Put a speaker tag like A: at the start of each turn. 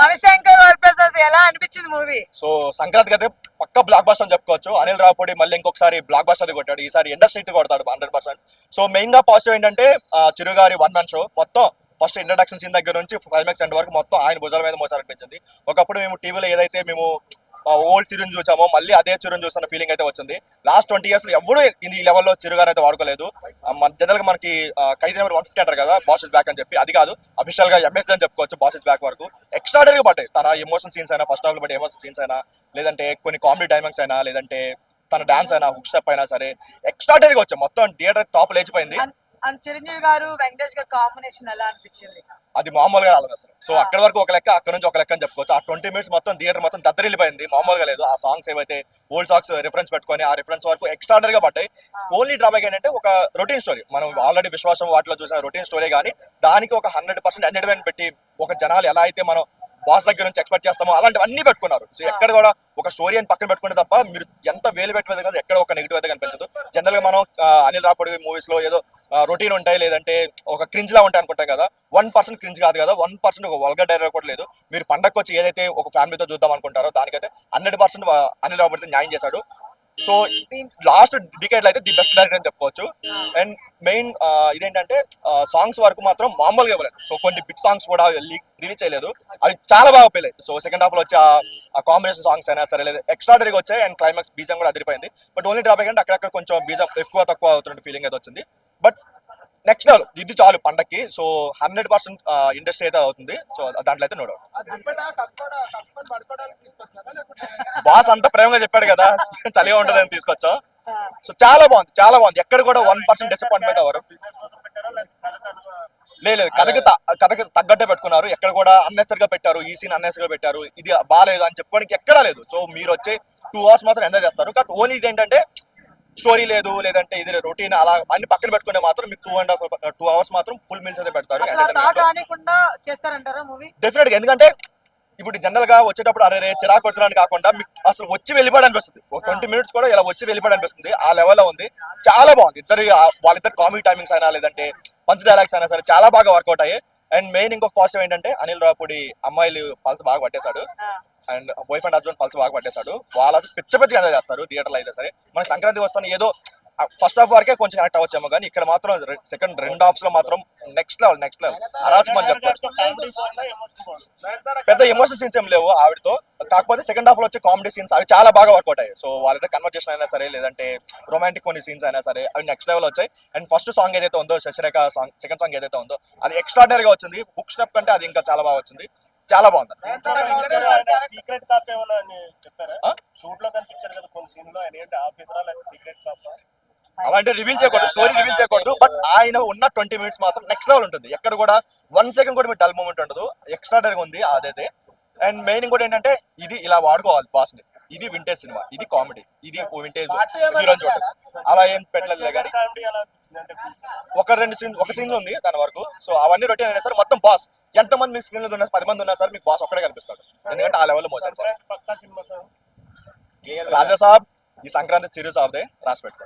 A: మనశంకర్ వరప్రసాద్ ఎలా అనిపించింది movie
B: so Sankranti అయితే పక్క బ్లాక్ బస్టర్ అని చెప్పుకోవచ్చు. అనిల్ రావుపూడి మళ్ళీ ఇంకొకసారి బ్లాక్ బస్టర్ అది కొట్టాడు. ఈసారి ఇండస్ట్రీ కొడతాడు హండ్రెడ్ పర్సెంట్. సో మెయిన్గా పాజిటివ్ ఏంటంటే చిరు గారి వన్ మ్యాన్ షో మొత్తం ఫస్ట్ ఇంట్రడక్షన్ సీన్ దగ్గర నుంచి క్లైమాక్స్ ఎండ్ వరకు మొత్తం ఆయన భుజాల మీద మోసారనిపించింది ఒకప్పుడు మేము టీవీలో ఏదైతే మేము ఓల్డ్ చిరుని చూసామో మళ్ళీ అదే చిరుని చూస్తున్న ఫీలింగ్ అయితే వచ్చింది. లాస్ట్ ట్వంటీ ఇయర్స్లో ఎవరు ఈ లెవెల్లో చిరు గారు అయితే వాడుకోలేదు. మన జనరల్గా మనకి ఖైదీ నెంబర్ వన్ ఫిఫ్టీ అంటారు కదా బాసెస్ బ్యాక్ అని చెప్పి అది కాదు అఫీషియల్గా ఎంఎస్ అని చెప్పుకోవచ్చు బాసెస్ బ్యాక్ వరకు. ఎక్స్ట్రాడరీ పడ్డాయి. తన ఎమోషన్ సీన్స్ అయినా ఫస్ట్ హాఫ్ బట్టి ఎమోషన్ సీన్స్ అయినా లేదంటే కొన్ని కామెడీ డైమంగ్స్ అయినా లేదంటే తన డాన్స్ అయినా హుక్ స్టెప్ అయినా సరే ఎక్స్ట్రాడరీగా వచ్చాయి. మొత్తం థియేటర్ టాప్ లేచిపోయింది.
A: అన్ చిరంజీవి గారు వెంకటేష్ గారు కాంబినేషన్ ఎలా అనిపించింది?
B: అది మామూలుగా రాలేదు అసలు. సో అక్కడ వరకు ఒక లెక్క అక్కడ నుంచి ఒక లెక్క అని చెప్పుకోవచ్చు. ఆ ట్వంటీ మినిట్స్ మొత్తం థియేటర్ మొత్తం దద్దరిల్లిపోయింది. మామూలుగా లేదు. ఆ సాంగ్స్ ఏవైతే ఓల్డ్ సాంగ్స్ రిఫరెన్స్ పెట్టుకొని ఆ రిఫరెన్స్ వరకు ఎక్స్ట్రాడర్గా పడ్డాయి. ఓన్లీ డ్రాబ్యాక్ ఏంటంటే ఒక రొటీన్ స్టోరీ మనం ఆల్రెడీ విశ్వాసం వాటిలో చూసిన రొటీన్ స్టోరీ కానీ దానికి ఒక హండ్రెడ్ పర్సెంట్ ఎంటర్టైన్మెంట్ పెట్టి ఒక జనాలు ఎలా అయితే మనం బాస్ దగ్గర నుంచి ఎక్స్పెక్ట్ చేస్తామో అలాంటివన్నీ పెట్టుకున్నారు. సో ఎక్కడ కూడా ఒక స్టోరీ అని పక్కన పెట్టుకుంటే తప్ప మీరు ఎంత వేలు పెట్టలేదు కదా ఎక్కడ ఒక నెగిటివ్ అయితే కనిపించదు. జనరల్గా మనం అనిల్ రాపడి మూవీస్లో ఏదో రొటీన్ ఉంటాయి లేదంటే ఒక క్రింజ్ లా ఉంటాయి అనుకుంటాం కదా వన్ పర్సెంట్ క్రింజ్ కాదు కదా వన్ పర్సెంట్ ఒక వల్గర్ డైరెక్ట్ కూడా లేదు. మీరు పండగకు వచ్చి ఏదైతే ఒక ఫ్యామిలీతో చూద్దాం అనుకుంటారో దానికైతే హండ్రెడ్ పర్సెంట్ అనిల్ రాపడితే న్యాయం చేశాడు. సో. లాస్ట్ డికేట్ అయితే ది బెస్ట్ డైరెక్టర్ అని చెప్పుకోవచ్చు. అండ్ మెయిన్ ఇదేంటంటే సాంగ్స్ వరకు మాత్రం మామూలుగా ఇవ్వలేదు. సో కొన్ని బిగ్ సాంగ్స్ కూడా రిలీజ్ చేయలేదు. అవి చాలా బాగా పెళ్ళాయి సో సెకండ్ హాఫ్లో వచ్చి ఆ కాంబినేషన్ సాంగ్స్ అయినా సరే లేదు ఎక్స్ట్రాడరీగా వచ్చాయి. అండ్ క్లైమాక్స్ బీజం కూడా అదిరిపోయింది. బట్ ఓన్లీ డ్రాప్ అంటే అక్కడక్కడ కొంచెం బీజం ఎక్కువ తక్కువ అవుతున్న ఫీలింగ్ అయితే వచ్చింది. బట్ నెక్స్ట్ లెవెల్ ఇది చాలు పండక్కి. సో హండ్రెడ్ పర్సెంట్ ఇండస్ట్రీ అయితే అవుతుంది. సో దాంట్లో అయితే నో డౌట్ బాస్ అంత ప్రేమగా చెప్పాడు కదా. చలిగా ఉంటుంది అని తీసుకొచ్చాం? సో చాలా బాగుంది చాలా బాగుంది. ఎక్కడ కూడా వన్ పర్సెంట్ డిసప్పాయింట్మెంట్ అవ్వరు లేదు లేదు, కథకి కథకి తగ్గట్టే పెట్టుకున్నారు. ఎక్కడ కూడా అన్నెసర్గా పెట్టారు. ఈ సీన్ అన్నెసర్గా పెట్టారు. ఇది బాగాలేదు అని చెప్పుకోనికి ఎక్కడా లేదు. సో మీరు వచ్చే టూ అవర్స్ మాత్రం ఎంజాయ్ చేస్తారు. బట్ ఓన్లీ ఇది ఏంటంటే స్టోరీ లేదు లేదంటే ఇది రొటీన్ అలా అన్ని పక్కన పెట్టుకునే మాత్రం మీకు two and half two hours మాత్రం ఫుల్ మీల్స్ అయితే పెడతారు డెఫినెట్గా ఎందుకంటే ఇప్పుడు జనరల్గా వచ్చేటప్పుడు అరే రే చిరాకు కొట్టడానికి కాకుండా మీకు అసలు వచ్చి వెళ్ళిపోవడం అనిపిస్తుంది. ఒక ట్వంటీ మినిట్స్ కూడా ఇలా వచ్చి వెళ్ళిపోవడం అనిపిస్తుంది. ఆ లెవెల్లో ఉంది. చాలా బాగుంది. ఇద్దరు వాళ్ళిద్దరు కామెడీ టైమింగ్స్ అయినా లేదంటే పంచ్ డైలాగ్స్ అయినా సరే చాలా బాగా వర్కౌట్ అయ్యాయి. అండ్ మెయిన్ ఇంకొక పాజిటివ్ ఏంటంటే అనిల్ రావుపూడి అమ్మాయిలు పల్స్ బాగా పట్టేశాడు. And boy friend husband pulse బాగా పట్టేశాడు. వాళ్ళు పిచ్చ పిచ్చగా ఎంజాయ్ చేస్తారు థియేటర్లో అయితే సరే. మన సంక్రాంతి వస్తాను ఏదో ఫస్ట్ హాఫ్ వరకే కొంచెం కనెక్ట్ అవ్వచ్చేమో కానీ ఇక్కడ మాత్రం సెకండ్ రెండు హాఫ్స్లో మాత్రం నెక్స్ట్ లెవెల్ నెక్స్ట్ లెవెల్ అరాచకం అని పెద్ద ఎమోషన్ సీన్స్ ఏం లేవు ఆవిడతో. కాకపోతే సెకండ్ హాఫ్లో వచ్చే కామెడీ సీన్స్ అవి చాలా బాగా వర్కౌట్ అయ్యాయి. సో వాళ్ళైతే కన్వర్జేషన్ అయినా సరే లేదంటే రొమాంటిక్ కొన్ని సీన్స్ అయినా సరే అవి నెక్స్ట్ లెవెల్ వచ్చాయి. అండ్ ఫస్ట్ సాంగ్ ఏదైతే ఉందో శశిరేఖ సాంగ్ సెకండ్ సాంగ్ ఏదైతే ఉందో అది ఎక్స్ట్రాడనరీ గా వచ్చింది. బుక్ స్టెప్ కంటే అది ఇంకా చాలా బాగా వచ్చింది. చాలా బాగుంది.
C: సీక్రెట్ కాప్ ఏమన్నా చెప్పారా? షూట్లో కనిపించారు కదా కొన్ని సీన్లో ఆయన ఏంటి ఆఫీసరా లేకపోతే సీక్రెట్ కాప్
B: అలాంటి రివీల్ చేయకూడదు స్టోరీ రివీల్ చేయకూడదు బట్ ఆయన ఉన్న ట్వంటీ మినిట్స్ మాత్రం నెక్స్ట్ లెవెల్ ఉంటుంది. ఎక్కడ కూడా వన్ సెకండ్ కూడా మీరు డల్ మూమెంట్ ఉండదు. ఎక్స్ట్రాడనరీ ఉంది అదైతే. అండ్ మెయిన్ కూడా ఏంటంటే ఇది ఇలా వాడుకోవాలి బాస్ని. ఇది వింటేజ్ సినిమా ఇది కామెడీ ఇది వింటేజ్ హీరోని చూడొచ్చు. అలా ఏం పెట్టలేదు కానీ. ఒక రెండు సీన్ ఒక సీన్ ఉంది దాని వరకు. సో అవన్నీ రొటీన్ అయినా సరే మొత్తం బాస్ ఎంత మంది మీకు స్క్రీన్ ఉన్నా పది మంది ఉన్నా సరే మీకు బాస్ ఒక్కడే కనిపిస్తాడు. ఎందుకంటే ఆ లెవెల్లో మోసాడు బాస్
C: పక్కా సినిమా సార్.
B: రాజా సాబ్ ఈ సంక్రాంతి చిరు సాబ్దే రాసి పెట్టుకోండి